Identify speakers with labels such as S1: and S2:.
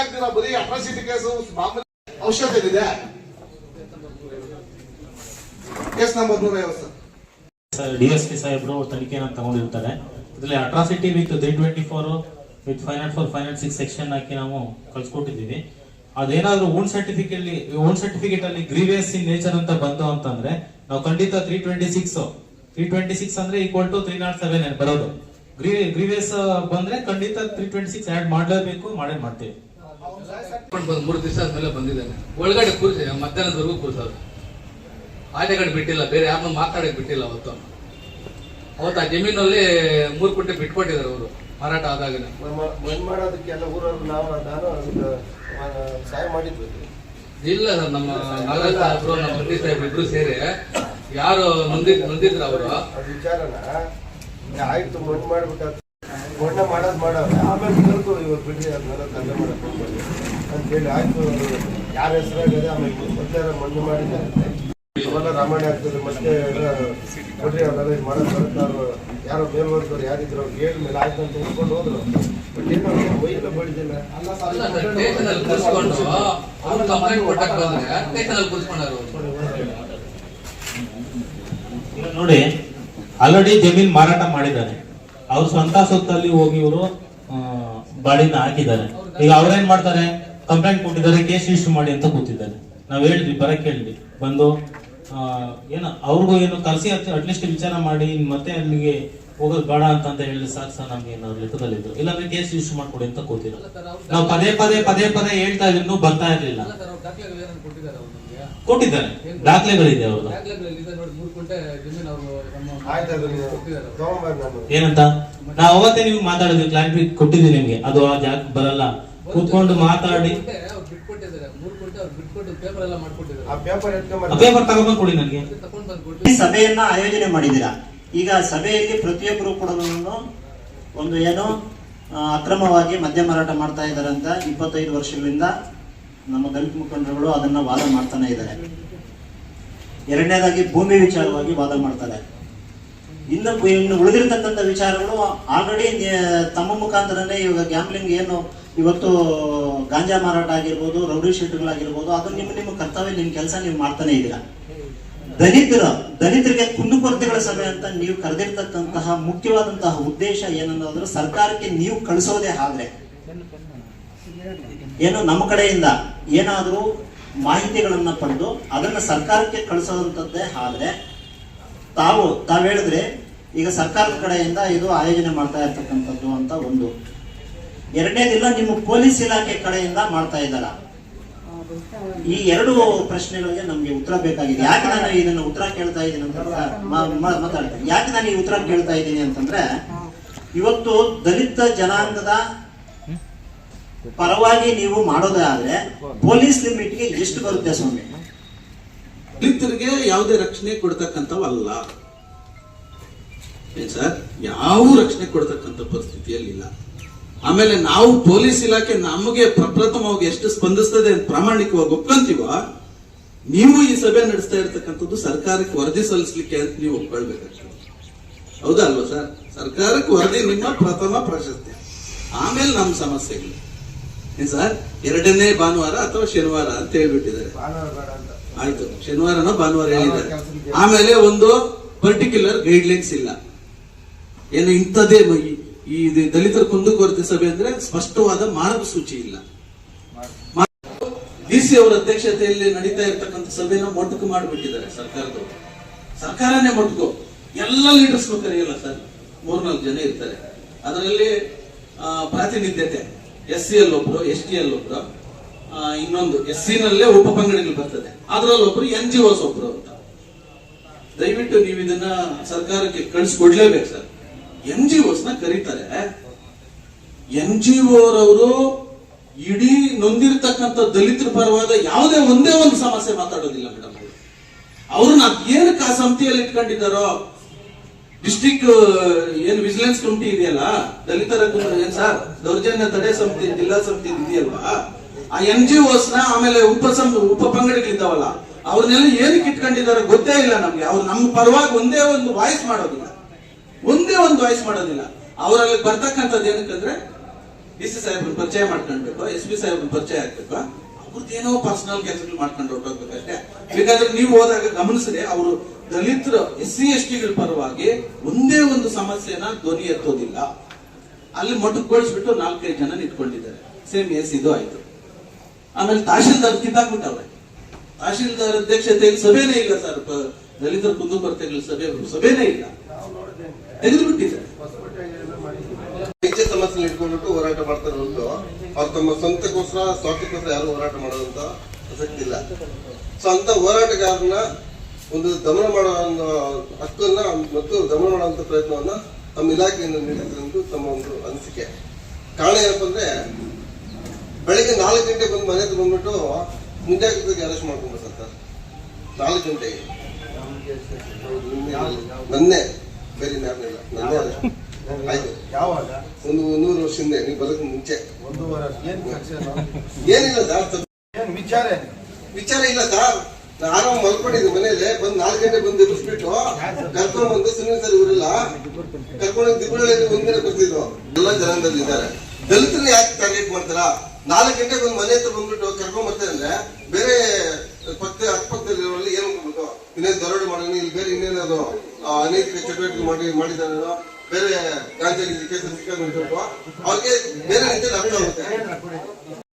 S1: ಏನು ಬರೀ atrocity case ಮಾಮೂಲಿ ಔಷಧ ಇದೆ. ಕೇಸ್ ನಂಬರ್ ನೂರ ಐವತ್ತು ಸರ್
S2: ಡಿ ಎಸ್ ಪಿ ಸಾಹೇಬ್ರು ತನಿಖೆನ ತಗೊಂಡಿರ್ತಾರೆ. ಇದರಲ್ಲಿ atrocity with three twenty four with five naught four five naught six section ಹಾಕಿ ನಾವು ಕಳ್ಸಿಕೊಟ್ಟಿದ್ದೀವಿ. ಅದೇನಾದ್ರೂ ಓನ್ ಸರ್ಟಿಫಿಕೇಟ್ ಓನ್ ಸರ್ಟಿಫಿಕೇಟ್ ಅಲ್ಲಿ ಗ್ರೀವಿಯಸ್ ಇನ್ ನೇಚರ್ ಅಂತ ಬಂತು ಅಂತಂದ್ರೆ, ನಾವು ಖಂಡಿತ three twenty six three twenty six ಅಂದ್ರೆ equal to three not seven ಬರೋದು. ಗ್ರೀ ಗ್ರೀವಿಯಸ್ ಬಂದ್ರೆ ಖಂಡಿತ ತ್ರೀ ಟ್ವೆಂಟಿ ಸಿಕ್ಸ್ ಆ್ಯಡ್ ಮಾಡಲೇಬೇಕು, ಮಾಡೇ ಮಾಡ್ತೀವಿ.
S3: ಮೂರು ದಿವಸ ಆದ್ಮೇಲೆ ಬಂದಿದ್ದಾನೆ. ಒಳಗಡೆ ಕೂರಿಸಿ ಮಧ್ಯಾಹ್ನದವರೆಗೂ ಕೂರಿಸೋದು. ಆಚೆಗಡೆ ಬಿಟ್ಟಿಲ್ಲ ಬೇರೆ ಯಾರನ್ನೂ ಮಾತಾಡಕ್ ಬಿಟ್ಟಿಲ್ಲ ಅವತ್ತು. ಅವತ್ತು ಆ ಜಮೀನಲ್ಲಿ ಮೂರು ಕುಂಟೆ ಬಿಟ್ಕೊಟ್ಟಿದ್ದಾರೆ ಅವರು ಮಾರಾಟ ಆದಾಗನೇ.
S4: ಮಾಡಿದ್ವಿ.
S3: ಇಲ್ಲ ಸರ್ ನಮ್ಮ ನಾಗರಾಜ್ ಸಾಹೇಬ್ರು ನಮ್ಮ ಮಂದಿ ಸಾಹೇಬ್ ಇಬ್ರು ಸೇರಿ ಯಾರು ನೊಂದಿದ್ ನೊಂದಿದ್ರು ಅವರು.
S4: ವಿಚಾರನ? ಆಯ್ತು ಮಣ್ಣು ಮಣ್ಣು ಮಾಡೋದು ಮಾಡವ್ರೆ. ಆಮೇಲೆ ಬಿಡ್ರಿ ಅದನ್ನೆಲ್ಲ ದಂಡ ಮಾಡಿ ಹೋಗ್ಬೇಡಿ ಅಂತೇಳಿ ಆಯ್ತು ಯಾರ ಹೆಸರಾಗದೆ ಆಮೇಲೆ ಮತ್ತೆ ಮಣ್ಣು ಮಾಡಿದ್ದಾರೆ. ಅವೆಲ್ಲ ರಾಮಾಯಣ ಆಗ್ತದೆ ಮತ್ತೆ ಎಲ್ಲ ಕೊಡ್ರಿ ಅವರೆಲ್ಲ ಇದು ಮಾಡೋದು ಬರುತ್ತೆ. ಅವ್ರು ಯಾರೋ ಮೇಲ್ವರ್ಗವ್ರು ಯಾರಿದ್ರು ಅವ್ರು ಹೇಳಿದ ಮೇಲೆ ಆಯ್ತು ಅಂತ ಹೇಳ್ಕೊಂಡು ಹೋದ್ರು. ಬಟ್ ಏನೋ ಮೈಯೆಲ್ಲ
S2: ಈಗ ನೋಡಿ ಆಲ್ರೆಡಿ ಜಮೀನ್ ಮಾರಾಟ ಮಾಡಿದ್ದಾರೆ. ಅವ್ರ ಸ್ವಂತ ಸೊತ್ತಲ್ಲಿ ಹೋಗಿ ಇವರು ಬಾಡಿನ ಹಾಕಿದ್ದಾರೆ. ಈಗ ಅವ್ರೇನ್ ಮಾಡ್ತಾರೆ? ಕಂಪ್ಲೇಂಟ್ ಕೊಟ್ಟಿದ್ದಾರೆ ಕೇಸ್ ಇಶ್ಯೂ ಮಾಡಿ ಅಂತ ಕೂತಿದ್ದಾರೆ. ನಾವ್ ಹೇಳಿದ್ವಿ ಬರಕ್ ಹೇಳಿದ್ವಿ ಬಂದು ಏನೋ ಅವ್ರಿಗೂ ಏನು ಕಲಸಿ ಅಟ್ಲೀಸ್ಟ್ ವಿಚಾರ ಮಾಡಿ ಮತ್ತೆ ಅಲ್ಲಿಗೆ ಹೋಗೋದು ಬೇಡ ಅಂತ ಅಂತ ಹೇಳಿದ್ರೆ ಸಾಕು ಸರ್ ನಮ್ಗೆ ಏನಾದ್ರು ಲೆಕ್ಕದಲ್ಲಿದ್ರು. ಇಲ್ಲಾಂದ್ರೆ ಕೇಸ್ ಇಶ್ಯೂ ಮಾಡ್ಕೊಡಿ ಅಂತ ಕೂತಿಲ್ಲ ನಾವು ಪದೇ ಪದೇ ಪದೇ ಪದೇ ಹೇಳ್ತಾ ಇದ್ರು ಬರ್ತಾ ಇರ್ಲಿಲ್ಲ.
S3: ಕೊಟ್ಟಿದ್ದಾರೆ ಅವ್ರು ನಮ್ಗೆ?
S2: ಕೊಟ್ಟಿದ್ದಾರೆ. ದಾಖಲೆಗಳಿದೆ ಅವ್ರದ್ದು.
S3: ದಾಖಲೆಗಳಲ್ಲಿ ಇದೆ ನೋಡಿ ಮೂರು ಕುಂಟೆ ಜಮೀನು ಅವರು
S2: ಏನಂತ? ನಾವು ಅವತ್ತೇ ನಿಮ್ಗೆ ಮಾತಾಡಿದ್ವಿ ಕ್ಲಾರಿಟಿ ಕೊಟ್ಟಿದ್ವಿ ನಿಮ್ಗೆ. ಅದು ಆ ಜಾಗ ಬರಲ್ಲ. ಕೂತ್ಕೊಂಡು ಮಾತಾಡಿ.
S3: ಪೇಪರ್ ಎಲ್ಲ ಮಾಡ್ಕೊಟ್ಟಿದ್ದಾರೆ.
S4: ಆ ಪೇಪರ್ ಎತ್ಕೊಂಬರ್ರಿ
S2: ಪೇಪರ್ ತಗೊಂಡ್ಬಂದು ಕೊಡಿ ನನಗೆ.
S5: ಸಭೆಯನ್ನ ಆಯೋಜನೆ ಮಾಡಿದ್ದೀರಾ? ಈಗ ಸಭೆಯಲ್ಲಿ ಪ್ರತಿಯೊಬ್ಬರು ಕೂಡ ಒಂದು ಏನು ಅಕ್ರಮವಾಗಿ ಮದ್ಯ ಮಾರಾಟ ಮಾಡ್ತಾ ಇದ್ದಾರೆ ಅಂತ ಇಪ್ಪತ್ತೈದು ವರ್ಷಗಳಿಂದ ನಮ್ಮ ದಲಿತ ಮುಖಂಡರುಗಳು ಅದನ್ನ ವಾದ ಮಾಡ್ತಾನೆ ಇದ್ದಾರೆ. ಎರಡನೇದಾಗಿ ಭೂಮಿ ವಿಚಾರವಾಗಿ ವಾದ ಮಾಡ್ತಾರೆ. ಇನ್ನು ಇನ್ನು ಉಳಿದಿರ್ತಕ್ಕಂಥ ವಿಚಾರಗಳು ಆಲ್ರೆಡಿ ತಮ್ಮ ಮುಖಾಂತರನೇ ಇವಾಗ ಗ್ಯಾಂಬ್ಲಿಂಗ್ ಏನು ಇವತ್ತು ಗಾಂಜಾ ಮಾರಾಟ ಆಗಿರ್ಬೋದು, ರೌಡಿ ಶೀಟ್ಗಳಾಗಿರ್ಬೋದು, ಅದು ನಿಮ್ಮ ನಿಮ್ಮ ಕರ್ತವ್ಯ, ನಿಮ್ಮ ಕೆಲಸ ನೀವು ಮಾಡ್ತಾನೆ ಇದ್ದೀರಾ. ದಲಿತರ, ದಲಿತರಿಗೆ ಕುಂದುಕೊರತೆಗಳ ಸಭೆ ಅಂತ ನೀವು ಕರೆದಿರ್ತಕ್ಕಂತಹ ಮುಖ್ಯವಾದಂತಹ ಉದ್ದೇಶ ಏನನ್ನೋದ್ರೆ ಸರ್ಕಾರಕ್ಕೆ ನೀವು ಕಳಿಸೋದೇ ಆದ್ರೆ. ಏನು ನಮ್ಮ ಕಡೆಯಿಂದ ಏನಾದರೂ ಮಾಹಿತಿಗಳನ್ನ ಪಡೆದು ಅದನ್ನ ಸರ್ಕಾರಕ್ಕೆ ಕಳಿಸೋದಂತದ್ದೇ ಆದ್ರೆ ತಾವು ತಾವು ಹೇಳಿದ್ರೆ ಈಗ ಸರ್ಕಾರದ ಕಡೆಯಿಂದ ಇದು ಆಯೋಜನೆ ಮಾಡ್ತಾ ಇರ್ತಕ್ಕಂಥದ್ದು ಅಂತ ಒಂದು. ಎರಡನೇದಿಲ್ಲ, ನಿಮ್ಮ ಪೊಲೀಸ್ ಇಲಾಖೆ ಕಡೆಯಿಂದ ಮಾಡ್ತಾ ಇದ್ದಾರ? ಈ ಎರಡು ಪ್ರಶ್ನೆಗಳಿಗೆ ನಮ್ಗೆ ಉತ್ತರ ಬೇಕಾಗಿದೆ. ಯಾಕೆ ನಾನು ಇದನ್ನ ಉತ್ತರ ಕೇಳ್ತಾ ಇದ್ದೀನಿ ಮಾ- ಮಾತಾಡ್ತೀನಿ. ಯಾಕೆ ನಾನು ಈ ಉತ್ತರ ಕೇಳ್ತಾ ಇದ್ದೀನಿ ಅಂತಂದ್ರೆ, ಇವತ್ತು ದಲಿತ ಜನಾಂಗದ ಪರವಾಗಿ ನೀವು ಮಾಡೋದೇ ಆದ್ರೆ ಪೊಲೀಸ್ ಲಿಮಿಟ್ಗೆ ಎಷ್ಟು ಬರುತ್ತೆ ಸ್ವಾಮಿ?
S6: ದಲಿತರಿಗೆ ಯಾವುದೇ ರಕ್ಷಣೆ ಕೊಡ್ತಕ್ಕಂಥವಲ್ಲ. ಏನ್ ಸರ್? ಯಾವ ರಕ್ಷಣೆ ಕೊಡ್ತಕ್ಕಂಥ ಪರಿಸ್ಥಿತಿಯಲ್ಲಿ ಇಲ್ಲ. ಆಮೇಲೆ ನಾವು ಪೊಲೀಸ್ ಇಲಾಖೆ ನಮಗೆ ಪ್ರಪ್ರಥಮವಾಗಿ ಎಷ್ಟು ಸ್ಪಂದಿಸ್ತದೆ ಅಂತ ಪ್ರಾಮಾಣಿಕವಾಗಿ ಒಪ್ಕೊಂತೀವ, ನೀವು ಈ ಸಭೆ ನಡೆಸ್ತಾ ಇರ್ತಕ್ಕಂಥದ್ದು ಸರ್ಕಾರಕ್ಕೆ ವರದಿ ಸಲ್ಲಿಸಲಿಕ್ಕೆ ಅಂತ ನೀವು ಒಪ್ಕೊಳ್ಬೇಕಾಗ್ತದೆ. ಹೌದಾ ಅಲ್ವಾ ಸರ್? ಸರ್ಕಾರಕ್ಕೆ ವರದಿ ನಿಮ್ಮ ಪ್ರಥಮ ಪ್ರಶಸ್ತಿ. ಆಮೇಲೆ ನಮ್ಮ ಸಮಸ್ಯೆಗಳು. ಸರ್ ಎರಡನೇ ಭಾನುವಾರ ಅಥವಾ ಶನಿವಾರ ಅಂತ ಹೇಳ್ಬಿಟ್ಟಿದ್ದಾರೆ. ಆಯ್ತು. ಶನಿವಾರನೋ ಭಾನುವಾರ ಹೇಳಿದ್ದಾರೆ. ಆಮೇಲೆ ಒಂದು ಪರ್ಟಿಕ್ಯುಲರ್ ಗೈಡ್ಲೈನ್ಸ್ ಇಲ್ಲ. ಏನು ಇಂಥದ್ದೇ ಮ- ಈ- ದಲಿತರ ಕುಂದುಕೊರತೆ ಸಭೆ ಅಂದ್ರೆ ಸ್ಪಷ್ಟವಾದ ಮಾರ್ಗಸೂಚಿ ಇಲ್ಲ. ಡಿಸಿ ಅವರ ಅಧ್ಯಕ್ಷತೆಯಲ್ಲಿ ನಡೀತಾ ಇರ್ತಕ್ಕಂಥ ಸಭೆನ ಮೊಟಕು ಮಾಡಿಬಿಟ್ಟಿದ್ದಾರೆ ಸರ್ಕಾರದವರು. ಸರ್ಕಾರನೇ ಮೊಟಕು. ಎಲ್ಲ ಲೀಡರ್ಸ್ ಕರೆಯಲ್ಲ ಸರ್. ಮೂರ್ನಾಲ್ಕು ಜನ ಇರ್ತಾರೆ. ಅದರಲ್ಲಿ ಪ್ರಾತಿನಿಧ್ಯತೆ. ಎಸ್ ಸಿ ಅಲ್ಲಿ ಒಬ್ರು ಎಸ್ ಟಿ ಅಲ್ಲಿ ಒಬ್ರು ಇನ್ನೊಂದು ಎಸ್ ಸಿ ನಲ್ಲೇ ಉಪಪಂಗಡಗಳು ಬರ್ತದೆ. ಅದ್ರಲ್ಲಿ ಒಬ್ರು ಎನ್ ಜಿ ಓಸ್ ಒಬ್ರು ಅಂತ. ದಯವಿಟ್ಟು ನೀವು ಇದನ್ನ ಸರ್ಕಾರಕ್ಕೆ ಕಳಿಸ್ಕೊಡ್ಲೇಬೇಕು ಸರ್. ಎನ್ ಜಿ ನ ಕರೀತಾರೆ. ಎನ್ ಜಿ ಓರವರು ಇಡೀ ನೊಂದಿರತಕ್ಕಂಥ ದಲಿತರ ಪರವಾದ ಯಾವುದೇ ಒಂದೇ ಒಂದು ಸಮಸ್ಯೆ ಮಾತಾಡೋದಿಲ್ಲ ಮೇಡಮ್ ಅವರು. ಅವ್ರನ್ನ ಏನಕ್ಕೆ ಆ ಸಮಿತಿಯಲ್ಲಿ ಇಟ್ಕೊಂಡಿದ್ದಾರೋ ಡಿಸ್ಟಿಕ್ ಏನು ವಿಜಿಲೆನ್ಸ್ ಕಮಿಟಿ ಇದೆಯಲ್ಲ? ದಲಿತರ ಏನ್ ಸರ್ ದೌರ್ಜನ್ಯ ತಡೆ ಸಮಿತಿ, ಜಿಲ್ಲಾ ಸಮಿತಿ ಇದೆಯಲ್ವಾ? ಆ ಎನ್ ಜಿ ನ ಆಮೇಲೆ ಉಪ ಸಂ, ಉಪ ಪಂಗಡಗಳಿದ್ದಾವಲ್ಲ ಅವ್ರನ್ನೆಲ್ಲ ಏನಕ್ಕೆ ಇಟ್ಕೊಂಡಿದ್ದಾರೆ ಗೊತ್ತೇ ಇಲ್ಲ ನಮ್ಗೆ. ಅವ್ರು ನಮ್ಮ ಪರವಾಗಿ ಒಂದೇ ಒಂದು ವಾಯ್ಸ್ ಮಾಡೋದಿಲ್ಲ. ಒಂದೇ ಒಂದು ವಾಯ್ಸ್ ಮಾಡೋದಿಲ್ಲ. ಅವರಲ್ಲಿ ಬರ್ತಕ್ಕಂಥದ್ದು ಏನಕ್ಕಂದ್ರೆ ಡಿ ಸಿ ಸಾಹೇಬ್ರ ಪರಿಚಯ ಮಾಡ್ಕೊಳ್ಬೇಕು, ಎಸ್ ಪಿ ಸಾಹೇಬ್ರ ಪರಿಚಯ ಆಗ್ಬೇಕು. ಏನೋ ಪರ್ಸನಲ್ ಕೆಲಸಗಳು ಮಾಡ್ಕೊಂಡು ಹೊರಟೋಗ್ಬೇಕಷ್ಟೇ ಬೇಕಾದ್ರೆ ನೀವು ಹೋದಾಗ ಗಮನಿಸಿದ್ರೆ ಅವರು ದಲಿತರ ಎಸ್ ಸಿ ಎಸ್ ಟಿಗಳ ಪರವಾಗಿ ಒಂದೇ ಒಂದು ಸಮಸ್ಯೆನ ಧ್ವನಿ ಎತ್ತೋದಿಲ್ಲ. ಅಲ್ಲಿ ಮೊಟ್ಟಗೊಳಿಸ್ಬಿಟ್ಟು ನಾಲ್ಕೈದು ಜನ ನಿಂತ್ಕೊಂಡಿದ್ದಾರೆ. ಸೇಮ್ ಎಸ್ ಇದು ಆಯ್ತು. ಆಮೇಲೆ ತಹಶೀಲ್ದಾರ್ ಕಿತ್ತಾಕ್ಬಿಟ್ಟವ್ರೆ. ತಹಶೀಲ್ದಾರ್ ಅಧ್ಯಕ್ಷತೆಯಲ್ಲಿ ಸಭೆನೇ ಇಲ್ಲ ಸರ್. ದಲಿತರ ಕುಂದುಕೊರತೆಗಳ ಸಭೆ, ಸಭೆನೇ ಇಲ್ಲ. ತೆಗೆದು ಬಿಟ್ಟಿದ್ದಾರೆ
S1: ಅವ್ರು ತಮ್ಮ ಸ್ವಂತಕ್ಕೋಸ್ಕರ ಸ್ವಾರ್ಥಕ್ಕೋಸ್ಕರ ಯಾರು ಹೋರಾಟ ಮಾಡೋದಂತ ಪ್ರಸಕ್ತಿ ಇಲ್ಲ. ಸೊ ಅಂತ ಹೋರಾಟಗಾರನ ಒಂದು ದಮನ ಮಾಡೋ ಒಂದು ಹಕ್ಕನ್ನ ಮತ್ತು ದಮನ ಮಾಡುವಂತ ಪ್ರಯತ್ನವನ್ನ ತಮ್ಮ ಇಲಾಖೆಯಿಂದ ನೀಡುತ್ತೆ ತಮ್ಮ ಒಂದು ಅನಿಸಿಕೆ. ಕಾರಣ ಏನಪ್ಪ ಅಂದ್ರೆ ಬೆಳಿಗ್ಗೆ ನಾಲ್ಕು ಗಂಟೆ ಬಂದು ಮನೆ ಹತ್ರ ಬಂದ್ಬಿಟ್ಟು ಮುಂಜಾಗ್ರತೆಗೆ ಅರೆಸ್ಟ್ ಮಾಡ್ಕೊಂಡು ಸರ್ ನಾಲ್ಕು ಗಂಟೆಗೆ. ನನ್ನೇ ಬೇರೆ ಯಾರನ್ನೆಲ್ಲ ನನ್ನೇ. ಆಯ್ತು.
S4: ಯಾವಾಗ?
S1: ಒಂದು ನೂರು ವರ್ಷ ಹಿಂದೆ ನೀವು ಬರೋಕ್ ಮುಂಚೆ.
S4: ಏನ್
S1: ಏನಿಲ್ಲ ಸರ್
S4: ಏನ್ ವಿಚಾರ?
S1: ವಿಚಾರ ಇಲ್ಲ ಸರ್. ನಾನು ಮಲ್ಕೊಂಡಿದ್ದೆ ಮನೇಲಿ. ಬಂದು ನಾಲ್ಕು ಗಂಟೆ ಬಂದು ಎಬ್ಬಿಸ್ಬಿಟ್ಟು ಕರ್ಕೊಂಡು ಬಂದು ಸುನೀಲ್ ಸರ್ ಇವರೆಲ್ಲ. ಕರ್ಕೊಂಡು ದಿಬ್ಬಗಳಲ್ಲಿ ಒಂದಿನ ಬರ್ತಿದ್ರು ಎಲ್ಲ ಜನಾಂಗದಲ್ಲಿ ಇದ್ದಾರೆ. ದಲಿತರನ್ನ ಯಾಕೆ ಟಾರ್ಗೆಟ್ ಮಾಡ್ತಾರ? ನಾಲ್ಕು ಗಂಟೆ ಬಂದು ಮನೆ ಹತ್ರ ಬಂದ್ಬಿಟ್ಟು ಕರ್ಕೊಂಡ್ ಬರ್ತಾರೆ ಅಂದ್ರೆ ಬೇರೆ ಪಕ್ಕ ಅಕ್ಕಪಕ್ಕದಲ್ಲಿರೋರಲ್ಲಿ ಏನು ಮಾಡ್ಬಿಟ್ಟು ಇನ್ನೇನು ದರೋಡೆ ಮಾಡೋಣ ಇಲ್ಲಿ ಬೇರೆ ಇನ್ನೇನಾದ್ರು ಅನೇಕ ಚಟುವಟಿಕೆ ಮಾಡಿ ಮಾಡಿದಾನೇನೋ ಬೇರೆ ರಾಜ್ಯದಲ್ಲಿ ಕೇಸ್ ಸಿಕ್ಕ ಅವ್ರಿಗೆ ಬೇರೆ ರೀತಿಯಲ್ಲಿ ಅರ್ಥ ಆಗುತ್ತೆ.